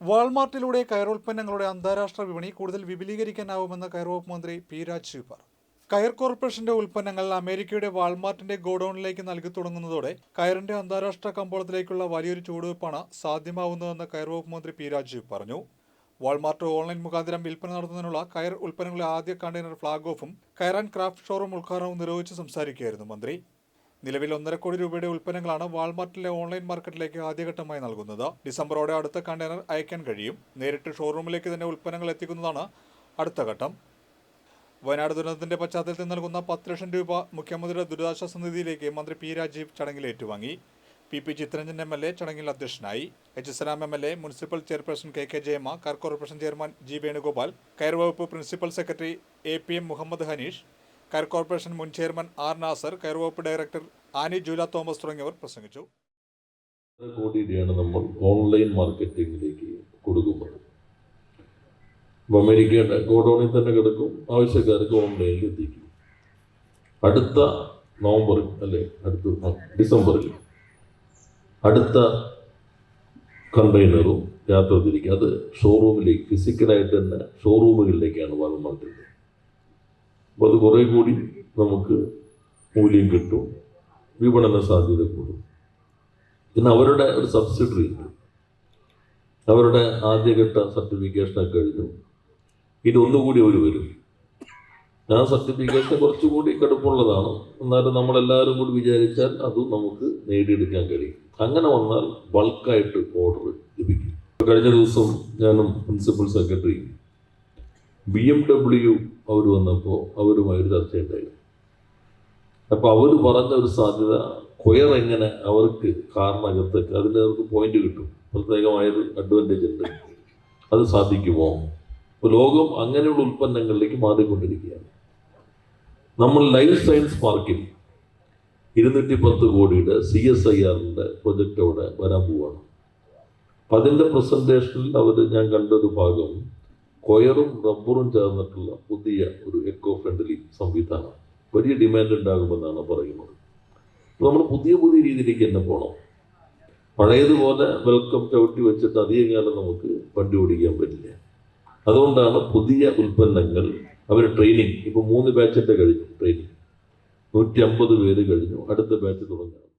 വാൾമാർട്ടിലൂടെ കയറുൽപ്പന്നങ്ങളുടെ അന്താരാഷ്ട്ര വിപണി കൂടുതൽ വിപുലീകരിക്കാനാവുമെന്ന് കയർ വകുപ്പ് മന്ത്രി പി രാജീവ് പറഞ്ഞു കയർ കോർപ്പറേഷന്റെ ഉൽപ്പന്നങ്ങൾ അമേരിക്കയുടെ വാൾമാർട്ടിന്റെ ഗോഡൌണിലേക്ക് നൽകി തുടങ്ങുന്നതോടെ കയറിന്റെ അന്താരാഷ്ട്ര കമ്പോളത്തിലേക്കുള്ള വലിയൊരു ചുവടുവെപ്പാണ് സാധ്യമാവുന്നതെന്ന് കയർ വകുപ്പ് മന്ത്രി പി രാജീവ് പറഞ്ഞു. വാൾമാർട്ട് ഓൺലൈൻ മുഖാന്തരം വിൽപ്പന നടത്തുന്നതിനുള്ള കയർ ഉൽപ്പന്നങ്ങളുടെ ആദ്യ കണ്ടെയ്നർ ഫ്ളാഗ് ഓഫും കയർ ആൻഡ് ക്രാഫ്റ്റ് ഷോറൂം ഉദ്ഘാടനവും നിർവഹിച്ച് സംസാരിക്കുകയായിരുന്നു മന്ത്രി. നിലവിൽ ഒന്നര കോടി രൂപയുടെ ഉൽപ്പന്നങ്ങളാണ് വാൾമാർട്ടിലെ ഓൺലൈൻ മാർക്കറ്റിലേക്ക് ആദ്യഘട്ടമായി നൽകുന്നത്. ഡിസംബറോടെ അടുത്ത കണ്ടെയ്നർ അയക്കാൻ കഴിയും. നേരിട്ട് ഷോറൂമിലേക്ക് തന്നെ ഉൽപ്പന്നങ്ങൾ എത്തിക്കുന്നതാണ് അടുത്ത ഘട്ടം. വയനാട് ദുരന്തത്തിന്റെ പശ്ചാത്തലത്തിൽ നൽകുന്ന പത്ത് ലക്ഷം രൂപ മുഖ്യമന്ത്രിയുടെ ദുരിതാശ്വാസ നിധിയിലേക്ക് മന്ത്രി പി രാജീവ് ചടങ്ങിൽ ഏറ്റുവാങ്ങി. P P Chitharanjan M L A ചടങ്ങിൽ അധ്യക്ഷനായി. H Salam M L A municipal chairperson K K Jayamma കർ കോർപ്പറേഷൻ ചെയർമാൻ ജി വേണുഗോപാൽ കയർ വകുപ്പ് principal secretary A P M Muhammad Haneesh കയർ കോർപ്പറേഷൻ മുൻ ചെയർമാൻ ആർ നാസർ കയർ വകുപ്പ് ഡയറക്ടർ ആനി ജൂല തോമസ് തുടങ്ങിയവർ പ്രസംഗിച്ചു. കോടി രൂപയാണ് നമ്മൾ ഓൺലൈൻ മാർക്കറ്റിംഗിലേക്ക് കൊടുക്കുന്നത്. അമേരിക്കയുടെ ഗോഡൌണിൽ തന്നെ കിടക്കും. ആവശ്യക്കാർക്ക് ഓൺലൈനിൽ എത്തിക്കും. അടുത്ത നവംബറിൽ അല്ലെ അടുത്ത ഡിസംബറിൽ അടുത്ത കണ്ടെയ്നറും യാത്ര തിരിക്കും. അത് ഷോറൂമിലേക്ക് ഫിസിക്കലായിട്ട് തന്നെ ഷോറൂമുകളിലേക്കാണ് വാങ്ങുന്നത്. അപ്പോൾ അത് കുറേ കൂടി നമുക്ക് മൂല്യം കിട്ടും. വിപണന സാധ്യത കൂടും. പിന്നെ അവരുടെ ഒരു സബ്സിഡറി ഉണ്ട്. അവരുടെ ആദ്യഘട്ട സർട്ടിഫിക്കേഷനൊക്കെ കഴിഞ്ഞു. ഇനി ഒന്നുകൂടി അവർ വരും. ആ സർട്ടിഫിക്കേഷൻ കുറച്ചുകൂടി കടുപ്പുള്ളതാണ് എന്നാലും നമ്മളെല്ലാവരും കൂടി വിചാരിച്ചാൽ അതും നമുക്ക് നേടിയെടുക്കാൻ കഴിയും. അങ്ങനെ വന്നാൽ ബൾക്കായിട്ട് ഓർഡർ ലഭിക്കും. കഴിഞ്ഞ ദിവസം ഞാനും principal secretary B M W അവർ വന്നപ്പോൾ അവരുമായൊരു ചർച്ചയുണ്ടായി. അപ്പോൾ അവർ പറഞ്ഞ ഒരു സാധ്യത കൊയർ എങ്ങനെ അവർക്ക് കാറിനകത്ത് അതിന് അവർക്ക് പോയിന്റ് കിട്ടും. പ്രത്യേകമായൊരു അഡ്വാന്റേജ് ഉണ്ട്. അത് സാധിക്കുമോ? ഇപ്പോൾ ലോകം അങ്ങനെയുള്ള ഉൽപ്പന്നങ്ങളിലേക്ക് മാറിക്കൊണ്ടിരിക്കുകയാണ്. നമ്മൾ ലൈഫ് സയൻസ് പാർക്കിൽ ഇരുന്നൂറ്റി പത്ത് കോടിയുടെ സി എസ് ഐ ആറിന്റെ പ്രൊജക്റ്റ് അവിടെ വരാൻ പോവാണ്. അപ്പം അതിന്റെ പ്രസന്റേഷനിൽ അവർ ഞാൻ കണ്ടൊരു ഭാഗം കൊയറും റബ്ബറും ചേർന്നിട്ടുള്ള പുതിയ ഒരു എക്കോ ഫ്രണ്ട്ലി സംവിധാനം. വലിയ ഡിമാൻഡ് ഉണ്ടാകുമെന്നാണ് പറയുന്നത്. നമ്മൾ പുതിയ പുതിയ രീതിയിലേക്ക് തന്നെ പോകണം പഴയതുപോലെ വെൽക്കം ചവിട്ടി വെച്ചിട്ട് അധികം നമുക്ക് വണ്ടി ഓടിക്കാൻ പറ്റില്ല. അതുകൊണ്ടാണ് പുതിയ ഉൽപ്പന്നങ്ങൾ അവർ ട്രെയിനിങ് ഇപ്പോൾ മൂന്ന് ബാച്ചിന്റെ കഴിഞ്ഞു ട്രെയിനിങ് നൂറ്റി അമ്പത് പേര് കഴിഞ്ഞു അടുത്ത ബാച്ച് തുടങ്ങുക